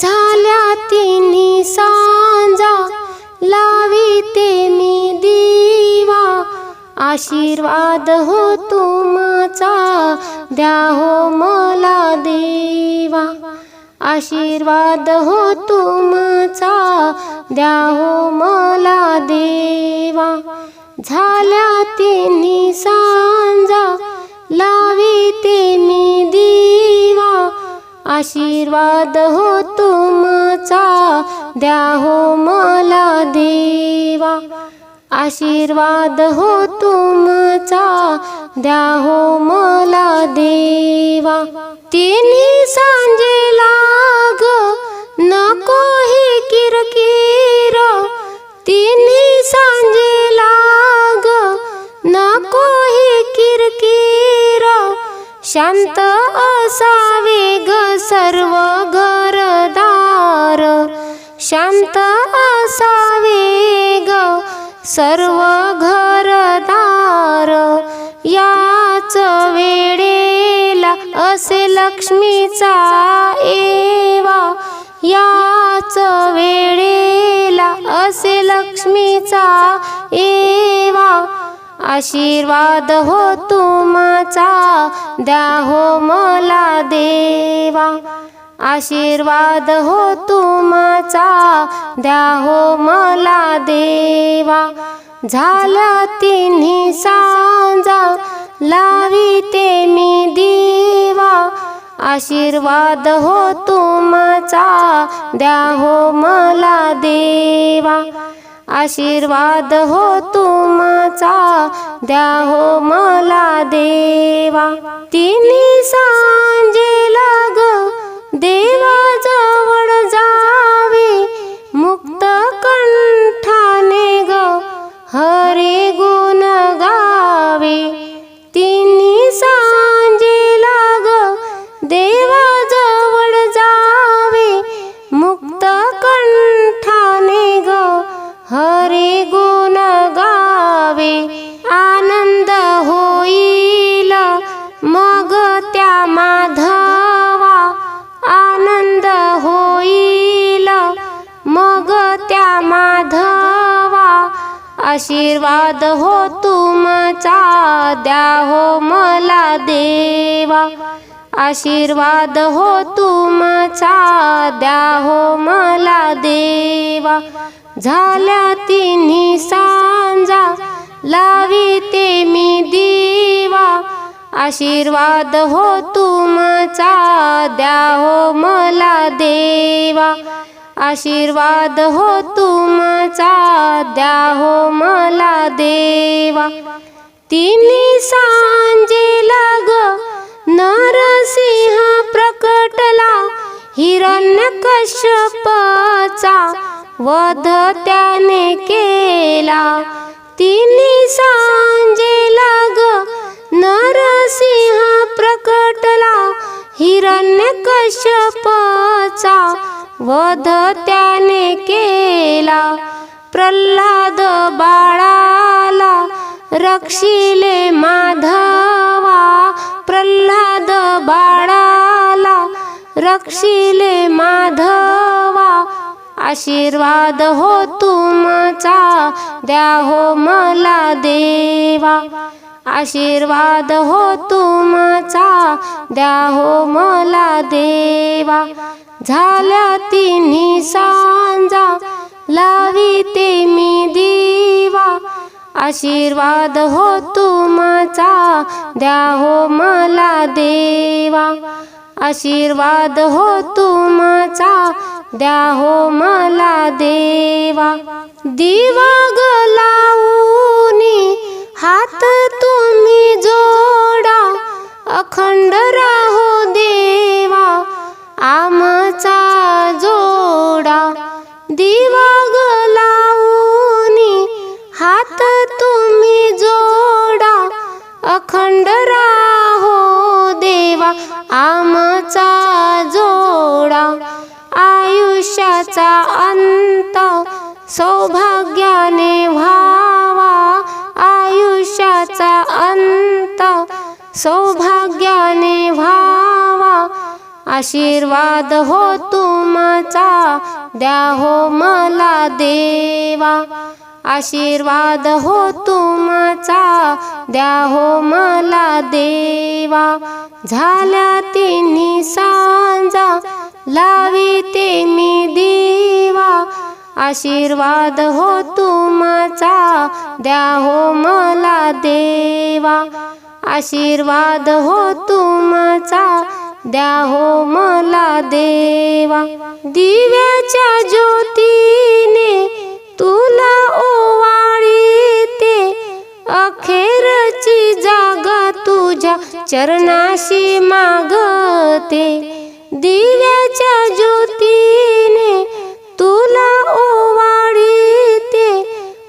झाल्या तिन्ही सांजा लाविते मी दिवा. आशीर्वाद हो तुमचा द्या हो मला देवा. आशीर्वाद हो तुमचा द्या हो मला देवा. झाल्या तिन्ही सांजा लावी आशीर्वाद हो तुमचा द्या हो मला देवा. आशीर्वाद हो तुमचा द्या हो मला देवा. तिन्ही सांजेला शांत असावे ग सर्व घरदार. शांत असावे ग सर्व घरदार. याच वेळेला असे लक्ष्मीचा एवा याच वेळेला असे लक्ष्मीचा एवा आशीर्वाद हो तुमचा द्या हो मला देवा. आशीर्वाद हो तुमचा द्या हो मला देवा. झाला तिन्ही सांजा लाविते मी देवा. आशीर्वाद हो तुमचा द्या हो मला देवा. आशीर्वाद हो तुमचा द्या हो मला देवा. तिन्ही सा आशीर्वाद हो तुमचा द्या हो मला देवा. आशीर्वाद हो तुमचा द्या हो मला देवा. झाल्या तिन्ही सांजा लाविते मी दिवा. आशीर्वाद हो तुमचा द्या हो मला देवा. आशीर्वाद हो तुमचा द्या हो मला देवा. तिन्ही सांजे लाग नरसिंह प्रकटला हिरण्यकश्यपाचा वध त्याने केला. तिन्ही सांजे लाग नरसिंह प्रकटला हिरण्यकश्यपाचा वध त्याने केला. प्रल्हाद बाळाला रक्षिले माधवा. प्रल्हाद बाळाला रक्षिले माधवा. आशीर्वाद हो तुमचा द्या हो मला देवा. आशीर्वाद हो तुमचा द्या हो मला देवा. झाल्या तिन्ही सांजा लाविते मी दिवा. आशीर्वाद हो तुमचा द्या हो मला देवा. आशीर्वाद हो तुमचा द्या हो मला देवा. दिवा गलाऊनी हात तुम्ही जोडा अखंड रा आयुष्याचा अंत सौभाग्याने व्हावा. आयुष्याचा अंत सौभाग्याने व्हावा. आशीर्वाद हो तुमचा द्या हो मला देवा. आशीर्वाद हो तुमचा द्या हो मला देवा. झाल्या तिन्ही सांजा लाविते मी दिवा. आशीर्वाद हो तुमचा द्या हो मला देवा. आशीर्वाद हो तुमचा द्या हो मला देवा. दिव्याच्या ज्योतीने तुला ओ अखेरची जागा तुझ्या चरणाशी मागते. दिव्याच्या ज्योतीने तुला ओवाळीते.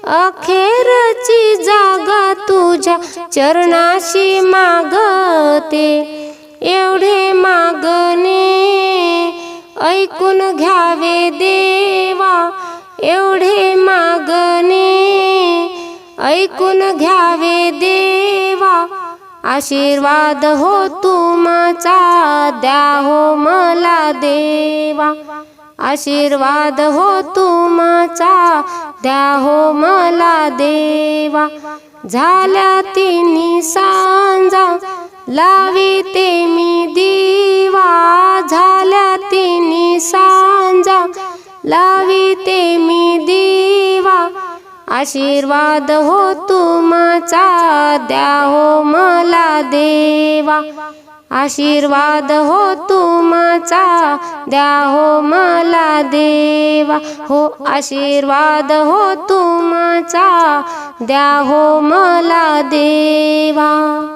अखेरची जागा तुझ्या चरणाशी मागते. एवढे मागणे ऐकून घ्यावे देवा. एवढे ऐकून घ्यावे देवा. आशीर्वाद हो तुमचा द्या हो मला देवा. आशीर्वाद हो तुमचा द्या हो मला देवा. झाल्या तिन्ही सांजा लाविते मी दिवा. झाल्या तिन्ही सांजा लाविते मी दिवा. आशीर्वाद हो तुमचा द्या हो मला देवा. आशीर्वाद हो तुमचा द्या हो मला देवा. हो आशीर्वाद हो तुमचा द्या हो मला देवा.